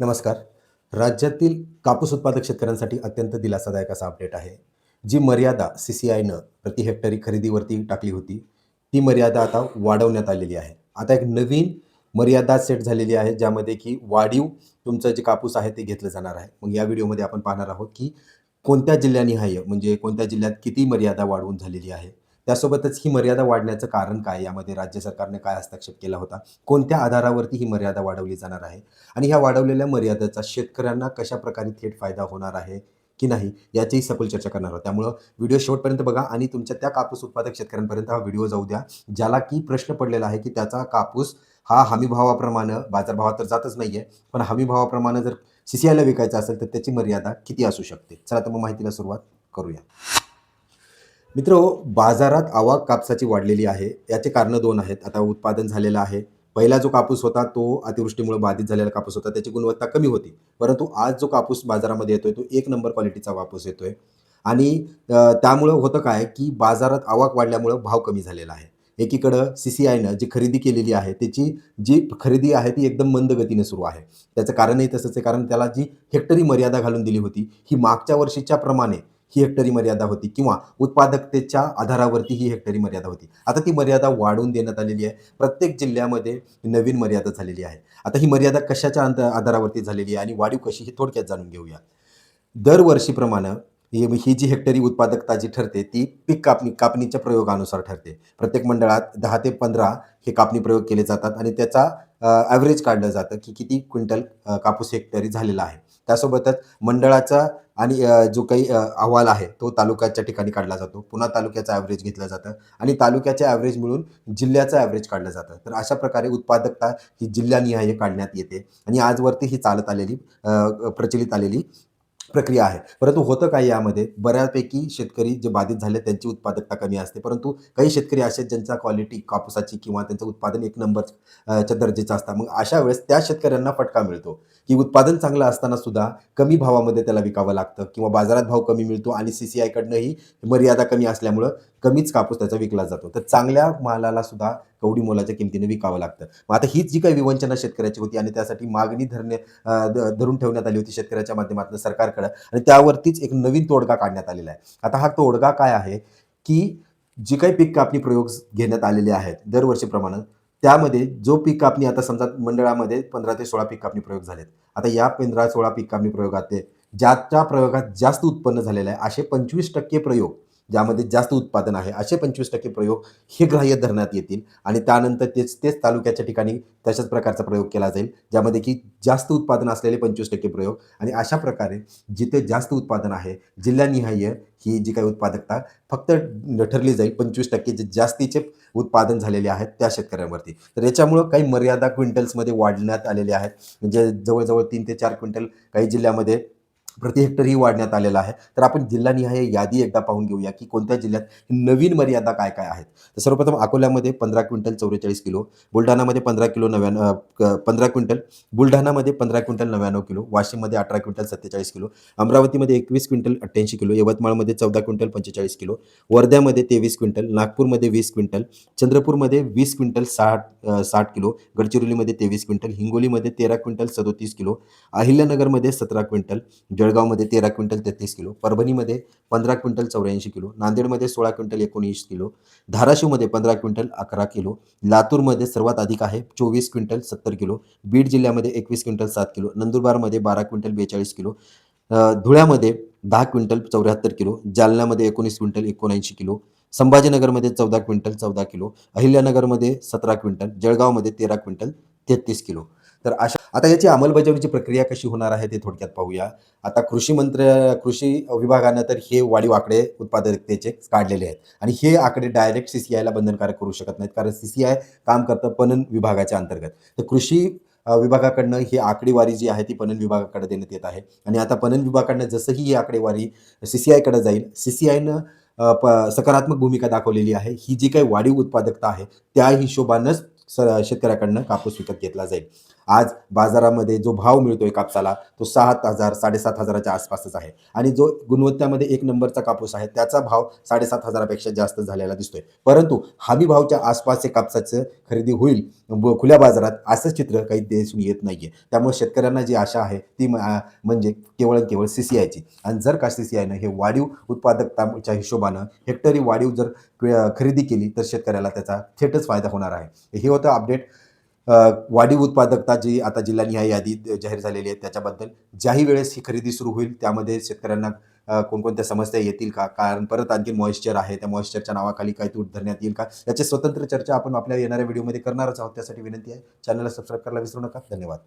नमस्कार. राज्यातील कापूस उत्पादक शेतकऱ्यांसाठी अत्यंत दिलासादायक असा अपडेट आहे. जी मर्यादा सी सी आयनं प्रति हेक्टरी खरेदीवरती टाकली होती ती मर्यादा आता वाढवण्यात आलेली आहे. आता एक नवीन मर्यादा सेट झालेली आहे ज्यामध्ये की वाढीव तुमचं जे कापूस आहे ते घेतलं जाणार आहे. मग या व्हिडिओमध्ये आपण पाहणार आहोत की कोणत्या जिल्ह्यानिहाय म्हणजे कोणत्या जिल्ह्यात किती मर्यादा वाढवून झालेली आहे. त्यासोबतच ही मर्यादा वाढण्याचं कारण काय यामध्ये राज्य सरकारने काय हस्तक्षेप केला होता? कोणत्या आधारावरती ही मर्यादा वाढवली जाणार आहे? आणि ह्या वाढवलेल्या मर्यादेचा शेतकऱ्यांना कशा प्रकारे थेट फायदा होणार आहे की नाही याचीही सखोल चर्चा करणार आहोत. त्यामुळं व्हिडिओ शेवटपर्यंत बघा आणि तुमच्या त्या कापूस उत्पादक शेतकऱ्यांपर्यंत हा व्हिडिओ जाऊ द्या ज्याला की प्रश्न पडलेला आहे की त्याचा कापूस हा हमीभावाप्रमाणे बाजारभावात तर जातच नाही आहे पण हमीभावाप्रमाणे जर सी सी आयला विकायचं असेल तर त्याची मर्यादा किती असू शकते? चला तर मग माहितीला सुरुवात करूया. मित्र हो, बाजारात आवक कापसाची वाढलेली आहे. याचे कारणं दोन आहेत. आता उत्पादन झालेलं आहे. पहिला जो कापूस होता तो अतिवृष्टीमुळे बाधित झालेला कापूस होता. त्याची गुणवत्ता कमी होती. परंतु आज जो कापूस बाजारामध्ये येतोय तो एक नंबर क्वालिटीचा कापूस येतोय. आणि त्यामुळं होतं काय की बाजारात आवक वाढल्यामुळं भाव कमी झालेला आहे. एकीकडं सी सी आयनं जी खरेदी केलेली आहे त्याची जी खरेदी आहे ती एकदम मंद गतीने सुरू आहे. त्याचं कारणही तसंच आहे. कारण त्याला जी हेक्टरी मर्यादा घालून दिली होती ही मागच्या वर्षीच्या प्रमाणे ही हेक्टरी मर्यादा होती किंवा उत्पादकतेच्या आधारावरती ही हेक्टरी मर्यादा होती. आता ती मर्यादा वाढवून देण्यात आलेली आहे. प्रत्येक जिल्ह्यामध्ये नवीन मर्यादा झालेली आहे. आता ही मर्यादा कशाच्या अंत आधारावरती झालेली आहे आणि वाढीव कशी ही थोडक्यात जाणून घेऊया. दरवर्षीप्रमाणे ही जी हेक्टरी उत्पादकता जी ठरते ती पीक कापणी कापणीच्या प्रयोगानुसार ठरते. प्रत्येक मंडळात दहा ते पंधरा हे कापणी प्रयोग केले जातात आणि त्याचा ॲव्हरेज काढलं जातं की किती क्विंटल कापूस हेक्टरी झालेला आहे. त्यासोबतच मंडळाचा आणि जो काही अहवाल आहे तो तालुक्याच्या ठिकाणी काढला जातो. पुन्हा तालुक्याचा ॲव्हरेज घेतलं जातं आणि तालुक्याच्या ॲव्हरेज मिळून जिल्ह्याचं ॲव्हरेज काढलं जातं. तर अशा प्रकारे उत्पादकता ही जिल्हानिहाय काढण्यात येते आणि आजवरती ही चालत आलेली प्रचलित आलेली प्रक्रिया आहे. परंतु होतं काय यामध्ये? बऱ्यापैकी शेतकरी जे बाधित झाले त्यांची उत्पादकता कमी असते. परंतु काही शेतकरी असे ज्यांचा क्वालिटी कापूसाची किंवा त्यांचं उत्पादन एक नंबर दर्जेचं च्या असतं. मग अशा वेळेस त्या शेतकऱ्यांना फटका मिळतो की उत्पादन चांगलं असताना सुद्धा कमी भावामध्ये त्याला विकावं लागतं किंवा बाजारात भाव कमी मिळतो आणि सी सी आयकडनंही मर्यादा कमी असल्यामुळं कमीच कापूस त्याचा विकला जातो. तर चांगल्या मालाला सुद्धा कवडी मोलाच्या किमतीने विकावं लागतं. मग आता हीच जी काही विवंचना शेतकऱ्याची होती आणि त्यासाठी मागणी धरणे धरून ठेवण्यात आली होती शेतकऱ्याच्या माध्यमातून सरकारकडं आणि त्यावरतीच एक नवीन तोडगा काढण्यात आलेला आहे. आता हा तोडगा काय आहे की जी काही पीक कापणी प्रयोग घेण्यात आलेले आहेत दरवर्षीप्रमाणे त्यामध्ये जो पीक कापणी आता समजा मंडळामध्ये पंधरा ते सोळा पीक कापणी प्रयोग झालेत. आता या पंधरा सोळा पीक कापणी प्रयोगात ज्याच्या प्रयोगात जास्त उत्पन्न झालेलं आहे असे पंचवीस टक्के प्रयोग ज्यामध्ये जास्त उत्पादन आहे असे पंचवीस टक्के प्रयोग हे ग्राह्य धरण्यात येतील. आणि त्यानंतर तेच तेच तालुक्याच्या ठिकाणी तशाच प्रकारचा प्रयोग केला जाईल ज्यामध्ये की जास्त उत्पादन असलेले पंचवीस टक्के प्रयोग. आणि अशा प्रकारे जिथे जास्त उत्पादन आहे जिल्हानिहाय ही जी काही उत्पादकता फक्त ठरली जाईल पंचवीस टक्के जे जास्तीचे उत्पादन झालेले आहेत त्या शेतकऱ्यांवरती. तर याच्यामुळं काही मर्यादा क्विंटल्समध्ये वाढण्यात आलेल्या आहेत. म्हणजे जवळजवळ तीन ते चार क्विंटल काही जिल्ह्यामध्ये प्रति हेक्टरही वाढण्यात आलेला आहे. तर आपण जिल्हानिहाय यादी एकदा पाहून घेऊया की कोणत्या जिल्ह्यात नवीन मर्यादा काय काय आहेत. तर सर्वप्रथम अकोल्यामध्ये पंधरा क्विंटल चौवेचाळीस किलो बुलढाणामध्ये पंधरा किलो नव्याण्णव पंधरा क्विंटल बुलढाणामध्ये पंधरा क्विंटल नव्याण्णव किलो वाशिममध्ये अठरा क्विंटल सत्तेचाळीस किलो अमरावतीमध्ये एकवीस क्विंटल अठ्ठ्याऐंशी किलो यवतमाळमध्ये चौदा क्विंटल पंचेचाळीस किलो वर्ध्यामध्ये तेवीस क्विंटल नागपूरमध्ये वीस क्विंटल चंद्रपूरमध्ये वीस क्विंटल साठ साठ किलो गडचिरोलीमध्ये तेवीस क्विंटल हिंगोलीमध्ये तेरा क्विंटल सदोतीस किलो अहिल्यानगरमध्ये सतरा क्विंटल जळ जळगावमध्ये तेरा क्विंटल तेहतीस किलो परभणीमध्ये पंधरा क्विंटल चौऱ्याऐंशी किलो नांदेडमध्ये सोळा क्विंटल एकोणीस किलो धाराशिवमध्ये पंधरा क्विंटल अकरा किलो लातूरमध्ये सर्वात अधिक आहे चोवीस क्विंटल सत्तर किलो बीड जिल्ह्यामध्ये एकवीस क्विंटल सात किलो नंदुरबारमध्ये बारा क्विंटल बेचाळीस किलो धुळ्यामध्ये दहा क्विंटल चौऱ्याहत्तर किलो जालन्यामध्ये एकोणीस क्विंटल एकोणऐंशी किलो संभाजीनगरमध्ये चौदा क्विंटल चौदा किलो अहिल्यानगरमध्ये सतरा क्विंटल जळगावमध्ये तेरा क्विंटल तेहतीस किलो. तर अशा आता याची अंमलबजावणीची प्रक्रिया कशी होणार आहे ते थोडक्यात पाहूया. आता कृषी मंत्र कृषी विभागानं तर हे वाढीव आकडे उत्पादकतेचे काढलेले आहेत. आणि हे आकडे डायरेक्ट सी सी आयला बंधनकारक करू शकत नाहीत. कारण सी सी आय काम करतं पणन विभागाच्या अंतर्गत. तर कृषी विभागाकडनं ही आकडेवारी जी आहे ती पणन विभागाकडे देण्यात येत आहे. आणि आता पणन विभागाकडनं जसंही ही आकडेवारी सी सी आयकडे जाईल सी सी आयनं प सकारात्मक भूमिका दाखवलेली आहे. ही जी काही वाढीव उत्पादकता आहे त्या हिशोबानंच स शेतकऱ्याकडनं कापूस विकत घेतला जाईल. आज बाजारामध्ये जो भाव मिळतोय कापसाला तो सात हजार साडेसात हजाराच्या आसपासच आहे. आणि जो गुणवत्तामध्ये एक नंबरचा कापूस आहे त्याचा भाव साडेसात हजारापेक्षा जास्त झालेला दिसतोय. परंतु हमी भावच्या आसपास हे कापसाचं खरेदी होईल खुल्या बाजारात असं चित्र काही दिसून येत नाहीये. त्यामुळे शेतकऱ्यांना जी आशा आहे ती म्हणजे केवळ आणि केवळ सी सी आयची. आणि जर का सी सी आयनं हे वाढीव उत्पादकताच्या हिशोबानं हेक्टरी वाढीव जर खरेदी केली तर शेतकऱ्याला त्याचा थेटच फायदा होणार आहे. हे होतं अपडेट. वाढीव उत्पादकता जी आता जिल्हानिहाय यादी जाहीर झालेली आहे त्याच्याबद्दल. ज्याही वेळेस ही खरेदी सुरू होईल त्यामध्ये शेतकऱ्यांना कोणकोणत्या समस्या येतील का? कारण परत आणखी मॉइश्चर आहे त्या मॉइश्चरच्या नावाखाली काही तूट धरण्यात येईल का? याची स्वतंत्र चर्चा आपण आपल्या येणाऱ्या व्हिडिओमध्ये करणारच आहोत त्यासाठी विनंती आहे. चॅनलला सबस्क्राईब करायला विसरू नका. धन्यवाद.